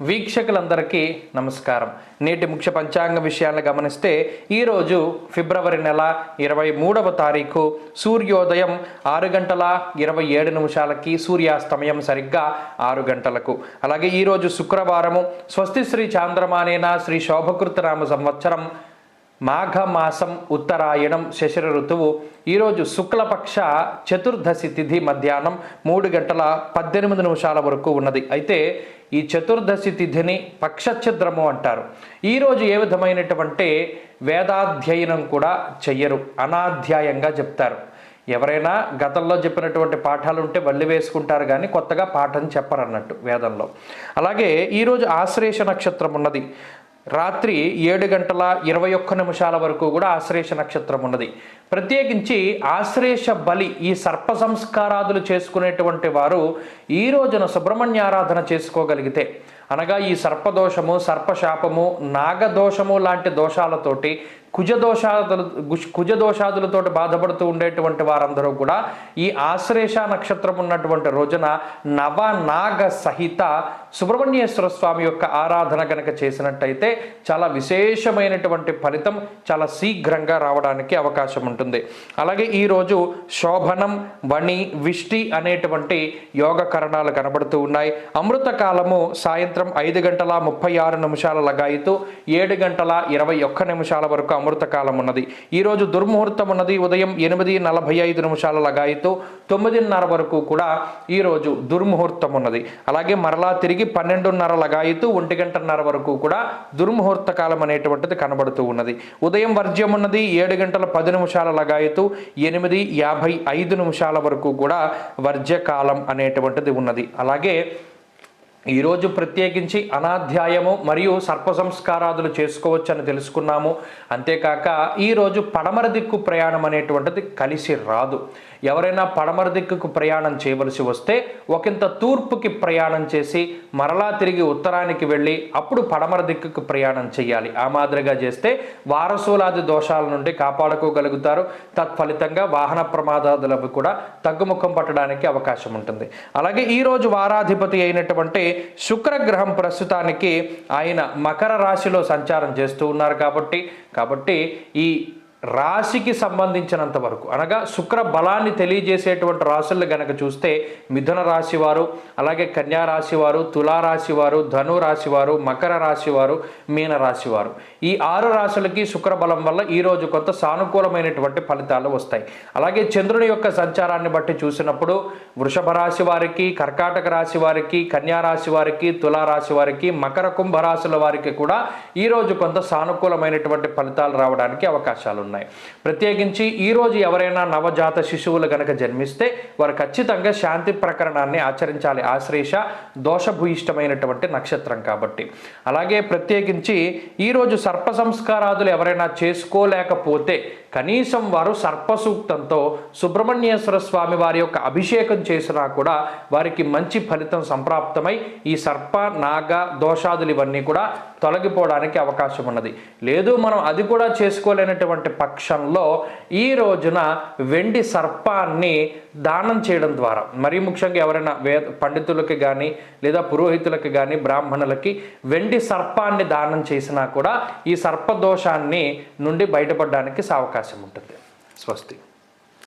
వీక్షకులందరికీ నమస్కారం. నేటి ముఖ్య పంచాంగ విషయాలను గమనిస్తే ఈరోజు ఫిబ్రవరి నెల ఇరవై మూడవ తారీఖు సూర్యోదయం ఆరు గంటల ఇరవై ఏడు నిమిషాలకి సూర్యాస్తమయం సరిగ్గా ఆరు గంటలకు. అలాగే ఈరోజు శుక్రవారము స్వస్తి శ్రీ చాంద్రమానేన శ్రీ శోభకృతనామ సంవత్సరం మాఘమాసం ఉత్తరాయణం శశిర ఋతువు ఈరోజు శుక్లపక్ష చతుర్దశి తిథి మధ్యాహ్నం మూడు గంటల పద్దెనిమిది నిమిషాల వరకు ఉన్నది. అయితే ఈ చతుర్దశి తిథిని పక్షఛిద్రము అంటారు. ఈరోజు ఏ విధమైనటువంటి వేదాధ్యయనం కూడా చెయ్యరు. అనాధ్యాయంగా చెప్తారు. ఎవరైనా గతంలో చెప్పినటువంటి పాఠాలు ఉంటే వల్లి వేసుకుంటారు కానీ కొత్తగా పాఠం చెప్పరన్నట్టు వేదంలో. అలాగే ఈరోజు ఆశ్లేష నక్షత్రం ఉన్నది. రాత్రి ఏడు గంటల ఇరవై ఒక్క నిమిషాల వరకు కూడా ఆశ్లేష నక్షత్రం ఉన్నది. ప్రత్యేకించి ఆశ్లేష బలి ఈ సర్ప సంస్కారాదులు చేసుకునేటువంటి వారు ఈ రోజున సుబ్రహ్మణ్యారాధన చేసుకోగలిగితే అనగా ఈ సర్పదోషము సర్పశాపము నాగదోషము లాంటి దోషాలతోటి కుజదోషాదులు కుజదోషాదులతో బాధపడుతూ ఉండేటువంటి వారందరూ కూడా ఈ ఆశ్లేష నక్షత్రం ఉన్నటువంటి రోజున నవనాగ సహిత సుబ్రహ్మణ్యేశ్వర స్వామి యొక్క ఆరాధన కనుక చేసినట్టయితే చాలా విశేషమైనటువంటి ఫలితం చాలా శీఘ్రంగా రావడానికి అవకాశం ఉంటుంది. అలాగే ఈరోజు శోభనం వణి విష్టి అనేటువంటి యోగ కరణాలు కనబడుతూ ఉన్నాయి. అమృత కాలము సాయంత్రం ఐదు గంటల ముప్పై ఆరు నిమిషాల లగాయితూ ఏడు గంటల ఇరవై ఒక్క నిమిషాల వరకు అమృతకాలం ఉన్నది. ఈరోజు దుర్ముహూర్తం ఉన్నది. ఉదయం ఎనిమిది నలభై ఐదు నిమిషాల లగాయితూ తొమ్మిదిన్నర వరకు కూడా ఈరోజు దుర్ముహూర్తం ఉన్నది. అలాగే మరలా తిరిగి పన్నెండున్నర లగాయితూ ఒంటి గంటన్నర వరకు కూడా దుర్ముహూర్త కాలం అనేటువంటిది కనబడుతూ ఉన్నది. ఉదయం వర్జ్యం ఉన్నది. ఏడు గంటల పది నిమిషాల లగాయితూ ఎనిమిది యాభై ఐదు నిమిషాల వరకు కూడా వర్జ్యకాలం అనేటువంటిది ఉన్నది. అలాగే ఈరోజు ప్రత్యేకించి అనాధ్యాయము మరియు సర్ప సంస్కారాదులు చేసుకోవచ్చని తెలుసుకున్నాము. అంతేకాక ఈరోజు పడమర దిక్కు ప్రయాణం అనేటువంటిది కలిసి రాదు. ఎవరైనా పడమర దిక్కుకు ప్రయాణం చేయవలసి వస్తే ఒకంత తూర్పుకి ప్రయాణం చేసి మరలా తిరిగి ఉత్తరానికి వెళ్ళి అప్పుడు పడమర దిక్కుకు ప్రయాణం చేయాలి. ఆ మాదిరిగా చేస్తే వారసులాది దోషాల నుండి కాపాడుకోగలుగుతారు. తత్ఫలితంగా వాహన ప్రమాదాదులకు కూడా తగ్గుముఖం పట్టడానికి అవకాశం ఉంటుంది. అలాగే ఈరోజు వారాధిపతి అయినటువంటి శుక్రగ్రహం ప్రస్తుతానికి ఆయన మకర రాశిలో సంచారం చేస్తూ ఉన్నారు కాబట్టి కాబట్టి ఈ రాశికి సంబంధించినంత వరకు. అనగా శుక్ర బలాన్ని తెలియజేసేటువంటి రాశులు గనక చూస్తే మిథున రాశి వారు అలాగే కన్యా రాశి వారు తులారాశి వారు ధను రాశి వారు మకర రాశి వారు మీన రాశి వారు ఈ ఆరు రాశులకి శుక్ర బలం వల్ల ఈరోజు కొంత సానుకూలమైనటువంటి ఫలితాలు వస్తాయి. అలాగే చంద్రుని యొక్క సంచారాన్ని బట్టి చూసినప్పుడు వృషభ రాశి వారికి కర్కాటక రాశి వారికి కన్యా రాశి వారికి తులారాశి వారికి మకర కుంభ రాశుల వారికి కూడా ఈరోజు కొంత సానుకూలమైనటువంటి ఫలితాలు రావడానికి అవకాశాలు ఉన్నాయి. ప్రత్యేకించి ఈరోజు ఎవరైనా నవజాత శిశువులు గనక జన్మిస్తే వారు ఖచ్చితంగా శాంతి ప్రకరణాన్ని ఆచరించాలి. ఆశ్రేష దోషభూయిష్టమైనటువంటి నక్షత్రం కాబట్టి. అలాగే ప్రత్యేకించి ఈరోజు సర్ప సంస్కారాదులు ఎవరైనా చేసుకోలేకపోతే కనీసం వారు సర్పసూక్తంతో సుబ్రహ్మణ్యేశ్వర స్వామి వారి యొక్క అభిషేకం చేసినా కూడా వారికి మంచి ఫలితం సంప్రాప్తమై ఈ సర్ప నాగ దోషాదులు ఇవన్నీ కూడా తొలగిపోవడానికి అవకాశం ఉన్నది. లేదు మనం అది కూడా చేసుకోలేనటువంటి పక్షంలో ఈ రోజున వెండి సర్పాన్ని దానం చేయడం ద్వారా మరీ ముఖ్యంగా ఎవరైనా వేద పండితులకి కానీ లేదా పురోహితులకి కానీ బ్రాహ్మణులకి వెండి సర్పాన్ని దానం చేసినా కూడా ఈ సర్పదోషాన్ని నుండి బయటపడడానికి అవకాశం ఉంటుంది. స్వస్తి.